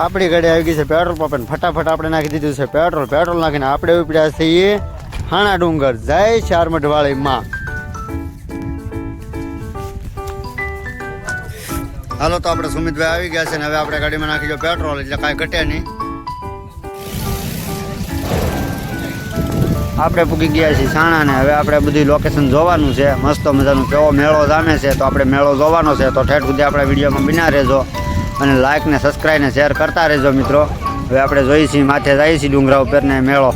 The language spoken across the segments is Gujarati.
આપણી ગાડી આવી ગઈ છે પેટ્રોલ પંપ ફટાફટ આપણે નાખી દીધું છે પેટ્રોલ. પેટ્રોલ નાખીને આપણે ઉપડ્યા છીએ હાણા ડુંગર. જય ચારમઢવાળી માં. હાલો તો આપણે સુમિતભાઈ આવી ગયા છે ને હવે આપણે ગાડીમાં નાખી દો પેટ્રોલ, એટલે કાંઈ ઘટે નહીં. આપણે પૂકી ગયા છીએ સાણા ને, હવે આપણે બધી લોકેશન જોવાનું છે. મસ્ત મજાનું કેવો મેળો જામે છે, તો આપણે મેળો જોવાનો છે. તો ઠેઠ સુધી આપણા વિડીયોમાં બિના રહેજો. અને લાઇક ને સબસ્ક્રાઈબ ને શેર કરતા રહેજો મિત્રો. હવે આપણે જોઈએ છીએ માથે જઈએ છીએ ડુંગરા ઉપર ને મેળો.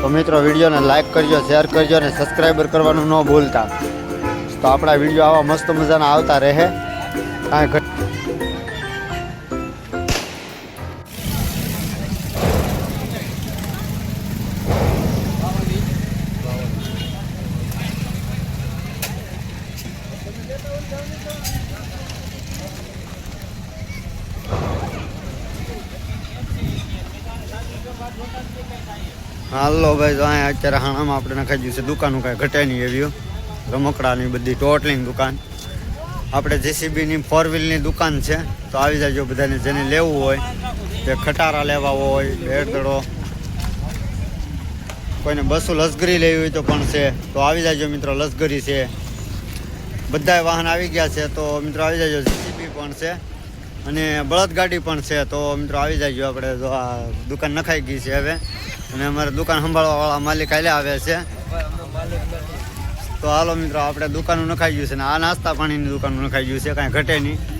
તો મિત્રો, વિડીયોને લાઇક કરજો શેર કરજો અને સબસ્ક્રાઈબર કરવાનું ન ભૂલતા. તો આપણા વીડિયો આવા મસ્ત મજાના આવતા રહે. કાંઈ હાલો ભાઈ, તો અહીંયા અત્યારે હાણામાં આપણે નખાઈ ગયું છે. દુકાનું કાંઈ ઘટે નહીં એવી રમકડાની બધી ટોટલીની દુકાન. આપણે જેસીબીની ફોર વ્હીલની દુકાન છે. તો આવી જાજો બધાને જેને લેવું હોય, તે ખટારા લેવા હોય બેડદડો કોઈને બસો લશ્કરી લેવી હોય તો પણ છે. તો આવી જાજો મિત્રો, લશ્કરી છે. બધાય વાહન આવી ગયા છે. તો મિત્રો, આવી જાજો જેસીબી પણ છે. અને બળદગાડી પણ છે, તો મિત્રો આવી જાય આપણે, જો આ દુકાન નખાઈ ગઈ છે હવે. અને અમારે દુકાન સંભાળવા વાળા માલિક આલે આવે છે. તો હાલો મિત્રો, આપણે દુકાનો નખાઈ ગયું છે ને આ નાસ્તા પાણીની દુકાનનું નખાઈ ગયું છે, કાંઈ ઘટે નહીં.